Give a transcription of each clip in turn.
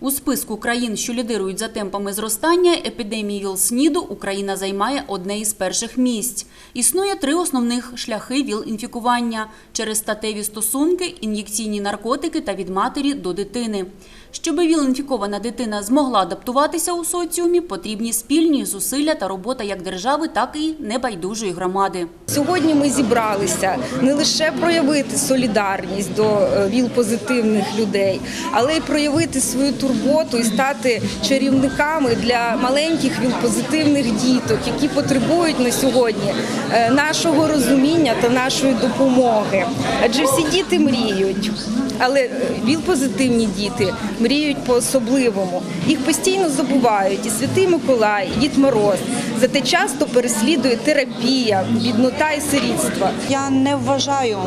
У списку країн, що лідирують за темпами зростання епідемії ВІЛ-СНІДу, Україна займає одне із перших місць. Існує три основних шляхи ВІЛ-інфікування – через статеві стосунки, ін'єкційні наркотики та від матері до дитини. Щоби ВІЛ-інфікована дитина змогла адаптуватися у соціумі, потрібні спільні зусилля та робота як держави, так і небайдужої громади. Сьогодні ми зібралися не лише проявити солідарність до е, ВІЛ-позитивних людей, але й проявити свою турботу і стати чарівниками для маленьких ВІЛ-позитивних діток, які потребують на сьогодні е, нашого розуміння та нашої допомоги. Адже всі діти мріють. Але е, ВІЛ-позитивні діти мріють по-особливому. Їх постійно забувають і Святий Миколай, і Дід Мороз. Зате часто переслідує терапія, біднота і сирітство. Я не вважаю,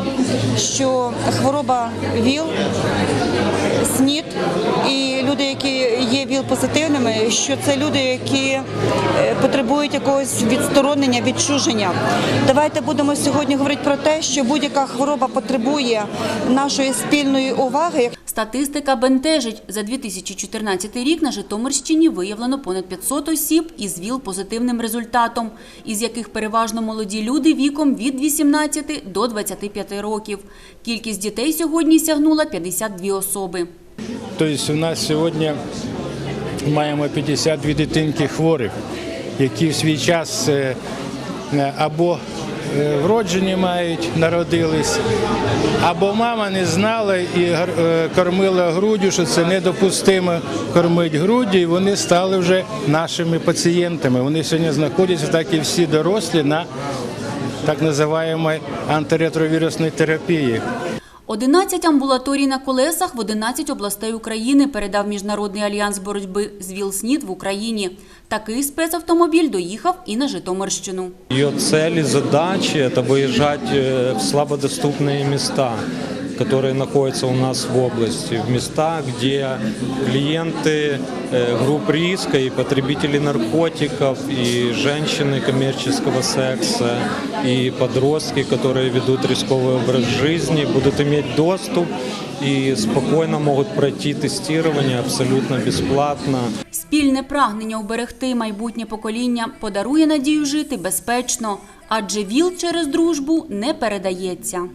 що хвороба ВІЛ, СНІД і люди, які є ВІЛ-позитивними, що це люди, які е, потребують якогось відсторонення, відчуження. Давайте будемо сьогодні говорити про те, що будь-яка хвороба потребує нашої спільної уваги. Статистика бентежить. За 2014 рік на Житомирщині виявлено понад 500 осіб із ВІЛ-позитивним результатом, із яких переважно молоді люди віком від 18 до 25 років. Кількість дітей сьогодні сягнула 52 особи. Тобто у нас сьогодні маємо 52 дитинки хворих, які в свій час е, е, або е, вроджені мають, народились, або мама не знала і кормила груддю, що це недопустимо кормити груддю, і вони стали вже нашими пацієнтами. Вони сьогодні знаходяться, так і всі дорослі, на так називаємо антиретровірусній терапії. 11 амбулаторій на колесах в 11 областей України передав Міжнародний альянс боротьби з ВІЛ-СНІД в Україні. Такий спецавтомобіль доїхав і на Житомирщину. Ее цель и задачи – это выезжать э, в слабодоступные места, которые находятся у нас в области, в места, где клиенты э, групп риска и потребители наркотиков, и женщины коммерческого секса, и подростки, которые ведут рисковый образ жизни, будут иметь доступ и спокойно могут пройти тестирование абсолютно бесплатно. Спільне прагнення уберегти майбутнє покоління подарує надію жити безпечно, адже ВІЛ через дружбу не передається.